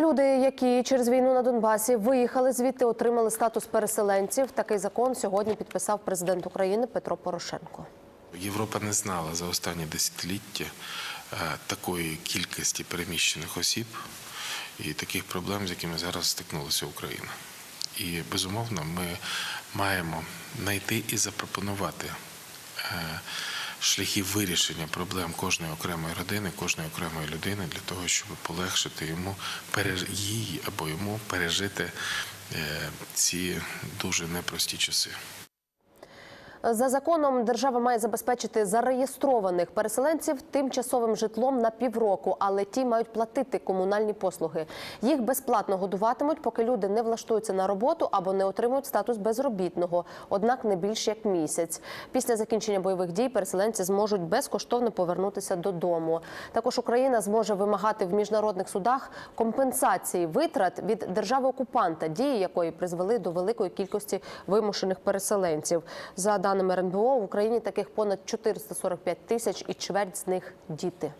Люди, які через війну на Донбасі виїхали звідти, отримали статус переселенців. Такий закон сьогодні підписав президент України Петро Порошенко. Європа не знала за останні десятиліття е, такої кількості переміщених осіб і таких проблем, з якими зараз стикнулася Україна. І безумовно, ми маємо знайти і запропонувати шляхи вирішення проблем кожної окремої родини, кожної окремої людини для того, щоб полегшити йому їй або йому пережити е, ці дуже непрості часи. За законом держава має забезпечити зареєстрованих переселенців тимчасовим житлом на півроку, але ті мають платити комунальні послуги. Їх безплатно годуватимуть, поки люди не влаштуються на роботу або не отримують статус безробітного, однак не більше як місяць. Після закінчення бойових дій переселенці зможуть безкоштовно повернутися додому. Також Україна зможе вимагати в міжнародних судах компенсації витрат від держави окупанта, дії якої призвели до великої кількості вимушених переселенців. За даними РНБО, в Україні таких понад 445 тисяч і чверть з них діти.